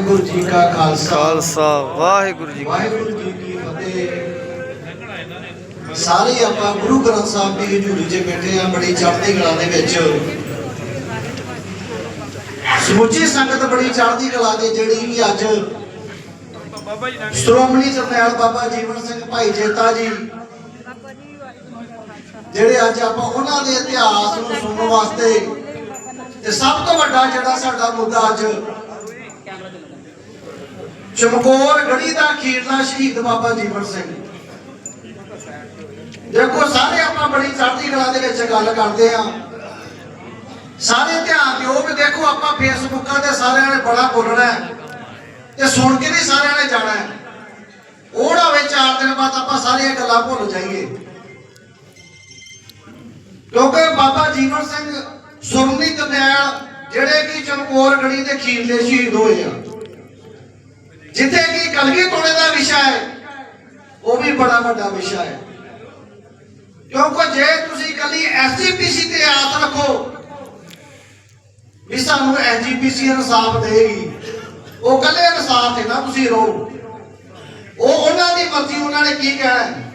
ਵਾਹਿਗੁਰੂ ਜੀ ਕਾ ਖਾਲਸਾ। ਖਾਲਸਾ ਵਾਹਿਗੁਰੂ ਜੀ ਕੀ ਵਾਹਿਗੁਰੂ ਜੀ ਕੀ ਫਤਿਹ। ਸਾਰੇ ਆਪਾਂ ਗੁਰੂ ਗ੍ਰੰਥ ਸਾਹਿਬ ਦੀ ਹਜ਼ੂਰੀ 'ਚ ਬੈਠੇ ਆ ਬੜੀ ਚੜ੍ਹਦੀ ਕਲਾ ਦੇ ਵਿੱਚ। ਸਮੁੱਚੀ ਸੰਗਤ ਬੜੀ ਚੜ੍ਹਦੀ ਕਲਾ ਦੀ ਜਿਹੜੀ ਵੀ ਅੱਜ ਸ਼੍ਰੋਮਣੀ ਜਰਨੈਲ ਬਾਬਾ ਜੀਵਨ ਸਿੰਘ ਭਾਈ ਜੇਤਾ ਜੀ ਜਿਹੜੇ ਅੱਜ ਆਪਾਂ ਉਹਨਾਂ ਦੇ ਇਤਿਹਾਸ ਨੂੰ ਸੁਣਨ ਵਾਸਤੇ ਤੇ ਸਭ ਤੋਂ ਵੱਡਾ ਜਿਹੜਾ ਸਾਡਾ ਮੁੱਦਾ ਅੱਜ ਚਮਕੌਰ ਗੜੀ ਦਾ ਖੀਰਲਾ ਸ਼ਹੀਦ ਬਾਬਾ ਜੀਵਨ ਸਿੰਘ। ਦੇਖੋ, ਸਾਰੇ ਆਪਾਂ ਬੜੀ ਚੜ੍ਹਦੀ ਕਲਾ ਦੇ ਵਿੱਚ ਗੱਲ ਕਰਦੇ ਆ ਸਾਰੇ ਧਿਆਨ ਦਿਓ ਵੀ ਦੇਖੋ, ਆਪਾਂ ਫੇਸਬੁੱਕਾਂ ਤੇ ਸਾਰਿਆਂ ਨੇ ਬੜਾ ਬੋਲਣਾ ਤੇ ਸੁਣ ਕੇ ਨਹੀਂ ਸਾਰਿਆਂ ਨੇ ਜਾਣਾ ਹੈ। ਉਹੜਾ ਹੋਵੇ ਚਾਰ ਦਿਨ ਬਾਅਦ ਆਪਾਂ ਸਾਰੀਆਂ ਗੱਲਾਂ ਭੁੱਲ ਜਾਈਏ। ਕਿਉਂਕਿ ਬਾਬਾ ਜੀਵਨ ਸਿੰਘ ਸੁਰਮੀ ਕਰਨੈਲ ਜਿਹੜੇ ਕਿ ਚਮਕੌਰ ਗੜੀ ਦੇ ਖੀਰਲੇ ਸ਼ਹੀਦ ਹੋਏ ਆ। ਜਿੱਥੇ ਕਿ ਕਲਗੀ ਤੋੜੇ ਦਾ ਵਿਸ਼ਾ ਹੈ, ਉਹ ਵੀ ਬੜਾ ਵੱਡਾ ਵਿਸ਼ਾ ਹੈ। ਕਿਉਂਕਿ ਜੇ ਤੁਸੀਂ ਕੱਲੀ ਐਸਜੀਪੀਸੀ ਤੇ ਆਸ ਰੱਖੋ, ਵੀ ਸਾਨੂੰ ਐਸਜੀਪੀਸੀ ਇਨਸਾਫ ਦੇਗੀ ਉਹ ਕੱਲੇ ਇਨਸਾਫ ਤੇ ਨਾ ਤੁਸੀਂ ਰਹੋ। ਉਹ ਉਹਨਾਂ ਦੀ ਮਰਜ਼ੀ, ਉਹਨਾਂ ਨੇ ਕੀ ਕਹਿਣਾ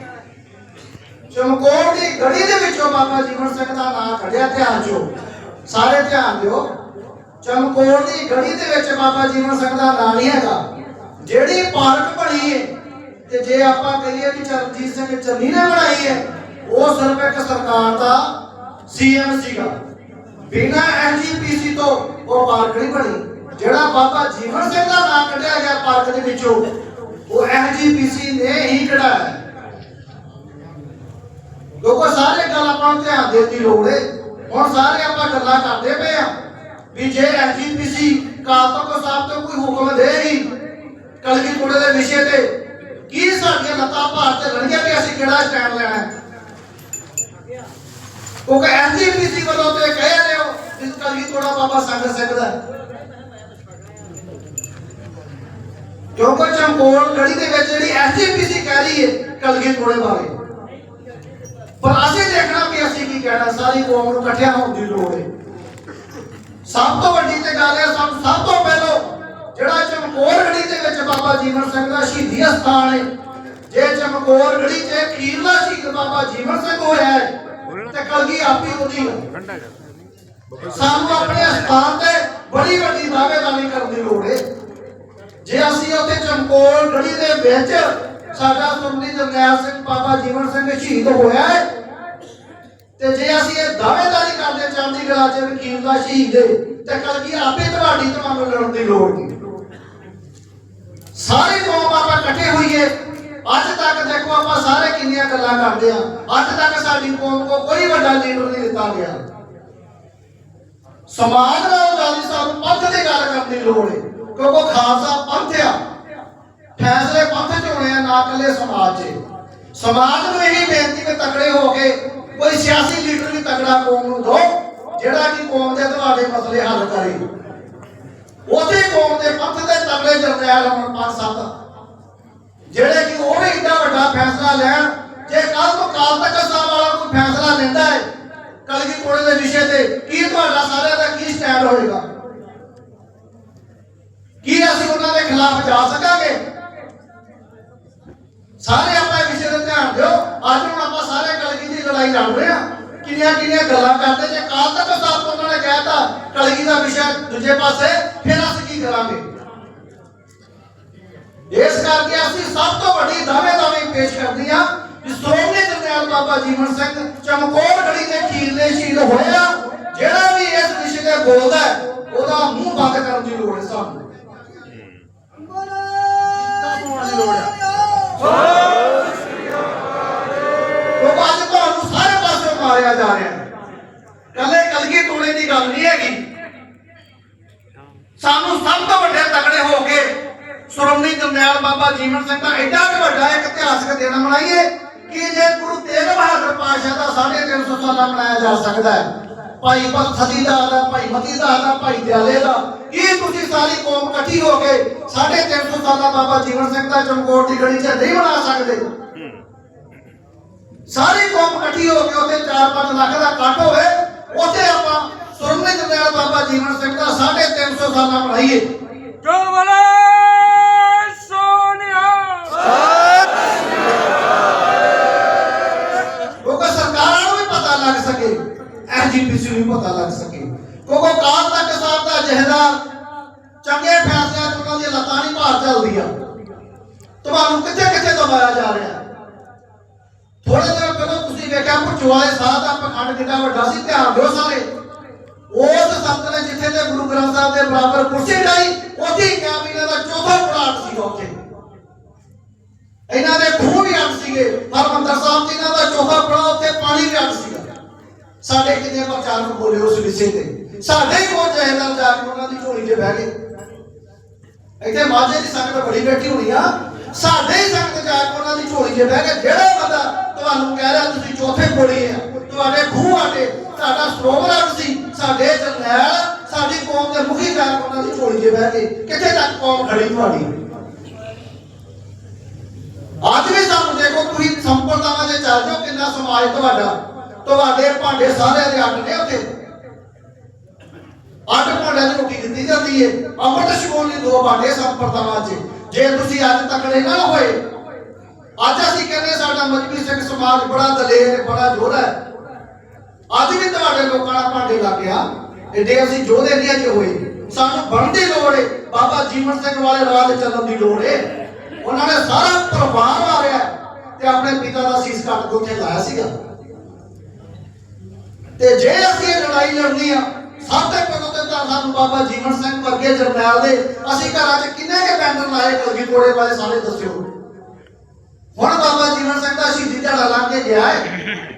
ਚਮਕੌਰ ਦੀ ਗੜੀ ਦੇ ਵਿੱਚੋਂ ਬਾਬਾ ਜੀਵਨ ਸਿੰਘ ਦਾ ਨਾਮ ਕੱਢਿਆ, ਧਿਆਨ ਚੋ ਸਾਰੇ ਧਿਆਨ ਦਿਓ। ਚਮਕੌਰ ਦੀ ਗੜੀ ਦੇ ਵਿੱਚ ਬਾਬਾ ਜੀਵਨ ਸਿੰਘ ਦਾ ਨਾਮ ਨਹੀਂ ਹੈਗਾ। ਜਿਹੜੀ ਪਾਰਕ ਬਣੀ ਹੈ ਤੇ ਜੇ ਆਪਾਂ ਕਹੀਏ ਕਿ ਚਰਨਜੀਤ ਸਿੰਘ ਚੰਨੀ ਨੇ ਬਣਾਈ ਹੈ ਉਹ ਸਿਰਫ ਇੱਕ ਸਰਕਾਰ ਦਾ ਸੀਐਮ ਸੀਗਾ। ਬਿਨਾ ਐਨਜੀਪੀਸੀ ਤੋਂ ਉਹ ਪਾਰਕ ਨਹੀਂ ਬਣੀ। ਜਿਹੜਾ ਬਾਬਾ ਜੀਵਨ ਸਿੰਘ ਦਾ ਨਾਮ ਕੱਢਿਆ ਗਿਆ ਪਾਰਕ ਦੇ ਵਿੱਚੋਂ, ਉਹ ਐਨਜੀਪੀਸੀ ਨੇ ਹੀ ਕਢਾਇਆ। ਲੋਕੋ ਸਾਰੇ ਗੱਲ ਆਪਾਂ ਨੂੰ ਧਿਆਨ ਦੇਣ ਦੀ ਲੋੜ ਹੈ ਹੁਣ ਸਾਰੇ ਆਪਾਂ ਗੱਲਾਂ ਕਰਦੇ ਪਏ ਆ ਵੀ ਜੇ ਐਨਜੀਪੀਸੀ ਕਾਲ ਤੱਕ ਸਾਹਿਬ ਤੋਂ ਕੋਈ ਹੁਕਮ ਦੇਗੀ ਕਲਗੀ ਕੋੜੇ ਦੇ ਵਿਸ਼ੇ ਤੇ ਕੀ ਸਾਡੀਆਂ ਲੱਤਾਂ ਭਾਰ ਤੇ ਲੜੀਆਂ ਵੀ ਅਸੀਂ ਕਿਹੜਾ ਸਟੈਂਡ ਲੈਣਾ ਹੈ? ਕਿਉਂਕਿ ਐਨਜੀਪੀਸੀ ਵੱਲੋਂ ਤੇ ਕਹਿ ਰਹੇ ਹੋ ਇਸ ਕਲਗੀ ਕੋੜਾ ਬਾਬਾ ਸੰਗਤ ਸਿੰਘ ਦਾ ਕਿਉਂਕਿ ਚੰਪੋਲ ਗੜੀ ਦੇ ਵਿੱਚ ਜਿਹੜੀ ਐਸਜੀਪੀਸੀ ਕਹਿ ਰਹੀ ਹੈ ਕਲਗੀ ਕੋੜੇ ਬਾਰੇ ਪਰ ਅਸੀਂ ਦੇਖਣਾ ਵੀ ਅਸੀਂ ਕੀ ਕਹਿਣਾ, ਸਾਰੀ ਕੌਮ ਨੂੰ ਇਕੱਠਿਆਂ ਹੋਣ ਦੀ ਲੋੜ ਹੈ। ਸਭ ਤੋਂ ਵੱਡੀ ਤੇ ਗੱਲ ਹੈ ਸਾਨੂੰ ਸਭ ਤੋਂ ਪਹਿਲਾਂ ਜਿਹੜਾ ਚਮਕੌਰ ਗੜੀ ਦੇ ਬਾਬਾ ਜੀਵਨ ਸਿੰਘ ਦਾ ਸ਼ਹੀਦੀ ਸਥਾਨ ਹੈ ਜੇ ਚਮਕੌਰ ਗੜੀ 'ਚ ਖੀਰਲਾ ਸ਼ਹੀਦ ਬਾਬਾ ਜੀਵਨ ਸਿੰਘ ਹੋਇਆ ਹੈ ਤੇ ਕਲਗੀ ਆਪੀ ਉਹਦੀ ਸਾਨੂੰ ਆਪਣੇ ਸਥਾਨ ਤੇ ਬੜੀ ਵੱਡੀ ਦਾਅਵੇਦਾਰੀ ਕਰਨ ਦੀ ਲੋੜ ਹੈ ਜੇ ਅਸੀਂ ਉੱਥੇ ਚਮਕੌਰ ਗੜੀ ਦੇ ਵਿੱਚ ਸਾਡਾ ਸੁਰਮੀ ਜਰਨੈਲ ਸਿੰਘ ਬਾਬਾ ਜੀਵਨ ਸਿੰਘ ਸ਼ਹੀਦ ਹੋਇਆ ਹੈ ਤੇ ਜੇ ਅਸੀਂ ਇਹ ਦਾਅਵੇਦਾਰੀ ਕਰਦੇ ਚੜ੍ਹਦੀ ਕਲਾ ਚ ਵਕੀਲ ਦਾ ਸ਼ਹੀਦ ਹੈ ਤੇ ਕਲਗੀ ਆਪੇ ਤੁਹਾਡੀ ਤੁਹਾਨੂੰ ਲੜਨ ਦੀ ਲੋੜ ਨਹੀਂ ਸਾਰੇ ਕੌਮ ਆਪਾਂ ਇਕੱਠੇ ਹੋਈਏ। ਅੱਜ ਤੱਕ ਦੇਖੋ ਆਪਾਂ ਸਾਰੇ ਕਿੰਨੀਆਂ ਗੱਲਾਂ ਕਰਦੇ ਆ ਅੱਜ ਤੱਕ ਸਾਡੀ ਕੌਮ ਕੋ ਕੋਈ ਵੱਡਾ ਲੀਡਰ ਨਹੀਂ ਦਿੱਤਾ ਗਿਆ। ਸਮਾਜ ਨਾਲ ਗੱਲ ਸਾਨੂੰ ਪੰਥ ਦੀ ਗੱਲ ਕਰਨ ਦੀ ਲੋੜ ਹੈ ਕਿਉਂਕਿ ਖਾਲਸਾ ਪੰਥ ਆ। ਫੈਸਲੇ ਪੰਥ ਚ ਹੋਣੇ ਆ, ਨਾ ਇਕੱਲੇ ਸਮਾਜ 'ਚ। ਸਮਾਜ ਨੂੰ ਇਹੀ ਬੇਨਤੀ ਕਿ ਤਕੜੇ ਹੋ ਕੇ ਕੋਈ ਸਿਆਸੀ ਲੀਡਰ ਵੀ ਤਕੜਾ ਕੌਮ ਨੂੰ ਦੋ ਜਿਹੜਾ ਕਿ ਕੌਮ ਦੇ ਤੁਹਾਡੇ ਮਸਲੇ ਹੱਲ ਕਰੇ। ਉਹਦੇ ਕੌਮ ਦੇ ਪੰਥ ਦੇ ਤਕੜੇ ਜਰਨੈਲ ਹੋਣ ਪੰਜ ਸੱਤ। ਜਿਹੜੇ ਕਿ ਉਹ ਵੀ ਇੰਨਾ ਵੱਡਾ ਫੈਸਲਾ ਲੈਣ, ਜੇ ਕੱਲ ਤੋਂ ਕਾਲ ਤੱਕ ਸਾਹਿਬ ਵਾਲਾ ਕੋਈ ਫੈਸਲਾ ਲੈਂਦਾ ਹੈ ਕਲਗੀ ਕੋੜੇ ਦੇ ਵਿਸ਼ੇ ਤੇ, ਕੀ ਤੁਹਾਡਾ ਸਾਰਿਆਂ ਦਾ ਕੀ ਸਟੈਂਡ ਹੋਏਗਾ? ਕੀ ਅਸੀਂ ਉਹਨਾਂ ਦੇ ਖਿਲਾਫ ਜਾ ਸਕਾਂਗੇ? ਸਾਰੇ ਆਪਾਂ ਵਿਸ਼ੇ ਤੇ ਧਿਆਨ ਦਿਓ। ਅੱਜ ਹੁਣ ਆਪਾਂ ਸਾਰੇ ਕਲਗੀ ਦੀ ਲੜਾਈ ਲੜ ਰਹੇ ਆ ਕਿੰਨੀਆਂ ਕਿੰਨੀਆਂ ਗੱਲਾਂ ਕਰਦੇ ਜੇ ਕਾਲ ਤੱਕ ਸਾਹਿਬ ਤੋਂ ਉਹਨਾਂ ਨੇ ਕਹਿਤਾ ਕਲਗੀ ਦਾ ਵਿਸ਼ਾ ਦੂਜੇ ਪਾਸੇ ਫਿਰ ਅਸੀਂ ਕੀ ਕਰਾਂਗੇ? ਇਸ ਕਰਕੇ ਅਸੀਂ ਸਭ ਤੋਂ ਵੱਡੀ ਦਾਅਵੇਦਾਰੀ ਪੇਸ਼ ਕਰਦੀ ਆ ਕਿ ਸ਼੍ਰੋਮਣੀ ਜਰਨੈਲ ਬਾਬਾ ਜੀਵਨ ਸਿੰਘ ਚਮਕੌਰ ਗੜੀ ਦੇ ਖੀਰਲੇ ਸ਼ਹੀਦ ਹੋਇਆ ਜਿਹੜਾ ਵੀ ਇਸ ਵਿਸ਼ੇ ਤੇ ਬੋਲਦਾ ਹੈ, ਉਹਦਾ ਮੂੰਹ ਬੰਦ ਕਰਨ ਦੀ ਲੋੜ ਹੈ ਸਾਨੂੰ। ਪਾਉਣ ਦੀ ਲੋੜ ਹੈ ਜਾ ਰਿਹਾ। ਹੈ ਕੱਲੇ ਕਲਗੀ ਤੋੜੇ ਦੀ ਗੱਲ ਨਹੀਂ ਹੈਗੀ। ਸਾਨੂੰ ਸਭ ਤੋਂ ਵੱਡੇ ਤਗੜੇ ਹੋ ਕੇ ਸ਼੍ਰੋਮਣੀ ਜਰਨੈਲ ਬਾਬਾ ਜੀਵਨ ਸਿੰਘ ਦਾ ਐਡਾ ਕੁ ਵੱਡਾ ਇੱਕ ਇਤਿਹਾਸਕ ਦਿਨ ਮਨਾਈਏ ਕਿ ਜੇ ਗੁਰੂ ਤੇਗ ਬਹਾਦਰ ਪਾਤਸ਼ਾਹ ਦਾ 350 ਸਾਲਾ ਮਨਾਇਆ ਜਾ ਸਕਦਾ ਹੈ। ਭਾਈ ਬਖਤੀ ਦਾ ਦਾ, ਭਾਈ ਮਤੀ ਦਾ ਦਾ ਭਾਈ ਦਿਆਲੇ ਦਾ ਕੀ ਤੁਸੀਂ ਸਾਰੀ ਕੌਮ ਇਕੱਠੀ ਹੋ ਕੇ 350 ਸਾਲਾ ਬਾਬਾ ਜੀਵਨ ਸਿੰਘ ਦਾ ਚਮਕੌਰ ਦੀ ਗੜੀ 'ਚ ਨਹੀਂ ਮਨਾ ਸਕਦੇ। ਸਾਰੀ ਕੌਮ ਇਕੱਠੀ ਹੋ ਕੇ ਉੱਥੇ 4-5 ਲੱਖ ਦਾ ਕੱਟ ਹੋਵੇ ਉੱਥੇ ਆਪਾਂ ਸੁਰਮੇ ਜਨਰਲ ਬਾਬਾ ਜੀਵਨ ਸਿੰਘ ਦਾ 350 ਸਾਲਾਂ ਪੜਾਈਏ ਜੋ ਬੋਲੇ ਸੋਨਿਆ ਕੋਕਾ ਸਰਕਾਰਾਂ ਨੂੰ ਵੀ ਪਤਾ ਲੱਗ ਸਕੇ ਐਜੀਪੀਸੀ ਨੂੰ ਵੀ ਪਤਾ ਲੱਗ ਸਕੇ। ਕੋਕਾ ਕਾਲ ਤੱਕ ਸਾਹਿਬ ਦਾ ਜਹਦਾਰ ਚੰਗੇ ਫੈਸਲਿਆਂ ਤੋਂ ਉਹਨਾਂ ਦੀ ਲੱਤਾਂ ਨਹੀਂ ਭਾਰ ਚੱਲਦੀਆਂ। ਤੁਹਾਨੂੰ ਕਿੱਥੇ ਕਿੱਥੇ ਦਬਾਇਆ ਜਾ ਰਿਹਾ? ਥੋੜੇ ਦਿਨ ਪਹਿਲਾਂ ਤੁਸੀਂ ਵੇਖਿਆ ਪਚਵਾਲੇ ਸਾਹ ਦਾ ਪਖੰਡ ਕਿੰਨਾ ਵੱਡਾ ਸੀ, ਧਿਆਨ ਦਿਓ ਸਾਰੇ। ਉਸ ਸੰਤ ਨੇ ਜਿੱਥੇ ਤੇ ਗੁਰੂ ਗ੍ਰੰਥ ਸਾਹਿਬ ਦੇ ਬਰਾਬਰ ਕੁਰਸੀ ਢਾਈ ਉੱਥੇ ਹੀ ਕਿਹਾ ਇਹਨਾਂ ਦਾ ਚੌਥਾ ਪਲਾਟ ਸੀ ਉੱਥੇ। ਇਹਨਾਂ ਦੇ ਖੂਹ ਵੀ ਅੱਡ ਸੀਗੇ, ਹਰਮੰਦਰ ਸਾਹਿਬ ਜੀ ਇਹਨਾਂ ਦਾ ਚੌਥਾ ਪਲਾਟ ਉੱਥੇ ਪਾਣੀ ਵੀ ਅੱਡ ਸੀਗਾ। ਸਾਡੇ ਕਿੰਨੇ ਪ੍ਰਚਾਰਕ ਬੋਲੇ ਉਸ ਵਿਸ਼ੇ ਤੇ। ਸਾਡੇ ਹੀ ਕੋਈ ਜਹੇਦਾਰ ਜਾ ਕੇ ਉਹਨਾਂ ਦੀ ਝੋਲੀ 'ਚ ਬਹਿ ਗਏ। ਇੱਥੇ ਮਾਝੇ ਦੀ ਸੰਗਤ ਬੜੀ ਬੈਠੀ ਹੋਣੀ ਆ। ਸਾਡੇ ਹੀ ਸੰਗਤ ਜਾ ਕੇ ਉਹਨਾਂ ਦੀ ਝੋਲੀ 'ਚ ਬਹਿ ਕੇ ਜਿਹੜਾ ਬੰਦਾ ਤੁਹਾਨੂੰ ਕਹਿ ਰਿਹਾ ਤੁਸੀਂ ਚੌਥੇ ਕੋਲੇ ਆ, ਤੁਹਾਡੇ ਖੂਹ ਆਟੇ ਤੁਹਾਡਾ ਸਰੋਵਰ ਸੀ ਸਾਡੇ ਜਰਨੈਲ ਸਾਡੀ ਕੌਮ ਦੇ ਮੁਖੀ ਜਾ ਕੇ ਉਹਨਾਂ ਦੀ ਝੋਲੀ 'ਚ ਬਹਿ ਕੇ ਕਿੱਥੇ ਤੱਕ ਕੌਮ ਖੜੀ ਤੁਹਾਡੀ? ਅੱਜ ਵੀ ਸਾਨੂੰ ਦੇਖੋ, ਤੁਸੀਂ ਸੰਪਰਦਾਵਾਂ ਦੇ ਚੱਲ ਜਾਓ, ਕਿੰਨਾ ਸਮਾਜ ਤੁਹਾਡਾ, ਤੁਹਾਡੇ ਭਾਂਡੇ ਸਾਰਿਆਂ ਦੇ ਅੱਡ ਨੇ ਉੱਥੇ। ਅੱਡ ਭਾਂਡਿਆਂ ਦੀ ਰੋਟੀ ਦਿੱਤੀ ਜਾਂਦੀ ਏ। ਅੰਮ੍ਰਿਤ ਛਕਣ ਲਈ ਦੋ ਭਾਂਡੇ ਸੰਪਰਦਾਵਾਂ 'ਚ। ਜੇ ਤੁਸੀਂ ਅੱਜ ਤੱਕੜੇ ਨਾ ਹੋਏ, ਅੱਜ ਅਸੀਂ ਕਹਿੰਦੇ ਸਾਡਾ ਮਜਬੀ ਸਿੱਖ ਸਮਾਜ ਬੜਾ ਦਲੇਰ ਹੈ, ਬੜਾ ਜੋੜਾ ਹੈ। ਅੱਜ ਵੀ ਤੁਹਾਡੇ ਲੋਕਾਂ ਦਾ ਭਾਂਡੇ ਲੱਗ ਗਿਆ। ਏਡੇ ਅਸੀਂ ਜੋਧੇ ਨਹੀਂ ਅਜੇ ਹੋਏ। ਸਾਨੂੰ ਬਣਦੀ ਲੋੜ ਏ। ਬਾਬਾ ਜੀਵਨ ਸਿੰਘ ਵਾਲੇ ਰਾਹ ਤੇ ਚੱਲਣ ਦੀ ਲੋੜ ਏ। ਉਹਨਾਂ ਨੇ ਸਾਰਾ ਪਰਿਵਾਰ ਮਾਰਿਆ ਤੇ ਆਪਣੇ ਪਿਤਾ ਦਾ ਸੀਸ ਕੱਟ ਕੇ ਉੱਥੇ ਲਾਇਆ ਸੀਗਾ। ਤੇ ਜੇ ਅਸੀਂ ਇਹ ਲੜਾਈ ਲੜਨੀ ਆ ਤਾਂ ਸਾਨੂੰ ਬਾਬਾ ਜੀਵਨ ਸਿੰਘ ਵਰਗੇ ਜਰਨੈਲ ਦੇ, ਅਸੀਂ ਘਰਾਂ 'ਚ ਕਿੰਨੇ ਕੇ ਬੈਨਰ ਲਾਏ ਕਲਗੀ ਕੋੜੇ ਵਾਲੇ, ਸਾਰੇ ਦੱਸਿਓ। ਹੁਣ ਬਾਬਾ ਜੀਵਨ ਸਿੰਘ ਦਾ ਸ਼ਹੀਦੀ ਦਿਹਾੜਾ ਲੰਘ ਕੇ ਗਿਆ ਹੈ।